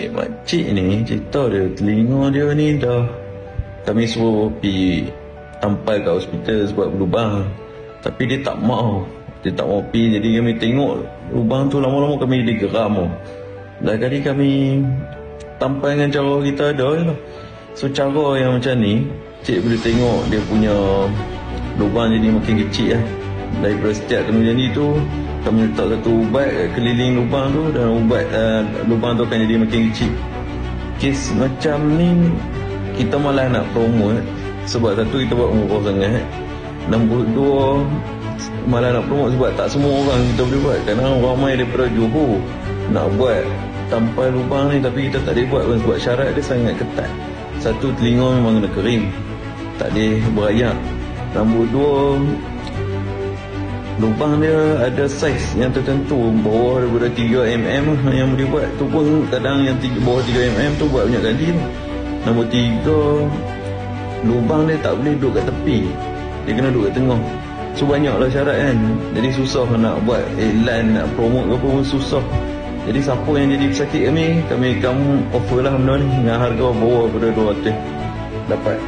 Cik makcik ni cerita dia telinga dia ni dah kami suruh pergi tampal kat hospital sebab berlubang. Tapi dia tak mau. Dia tak mau pergi jadi kami tengok lubang tu lama-lama kami jadi geram. Dah kali kami tampal dengan cara kita ada lah. So cara yang macam ni Cik boleh tengok dia punya lubang jadi makin kecil lah. Daripada setiap kena jadi tu kami letak satu ubat keliling lubang tu dan ubat uh, lubang tu akan jadi makin kecil. Kes macam ni kita malah nak promote sebab satu kita buat murah sangat. Nombor dua malah nak promote sebab tak semua orang kita boleh buat. Kadang ramai daripada Johor nak buat tanpa lubang ni tapi kita tak boleh buat pun sebab syarat dia sangat ketat. Satu telinga memang kena kering. Tak boleh berayak. Nombor dua lubang dia ada saiz yang tertentu bawah daripada 3mm yang boleh buat tu pun kadang yang tiga, bawah 3mm tu buat banyak kali nombor 3 lubang dia tak boleh duduk kat tepi. Dia kena duduk kat tengah. So banyaklah syarat kan. Jadi susah nak buat iklan nak promote ke apa pun susah. Jadi siapa yang jadi pesakit kami kami kamu offer lah benda ni dengan harga bawah daripada 200 dapat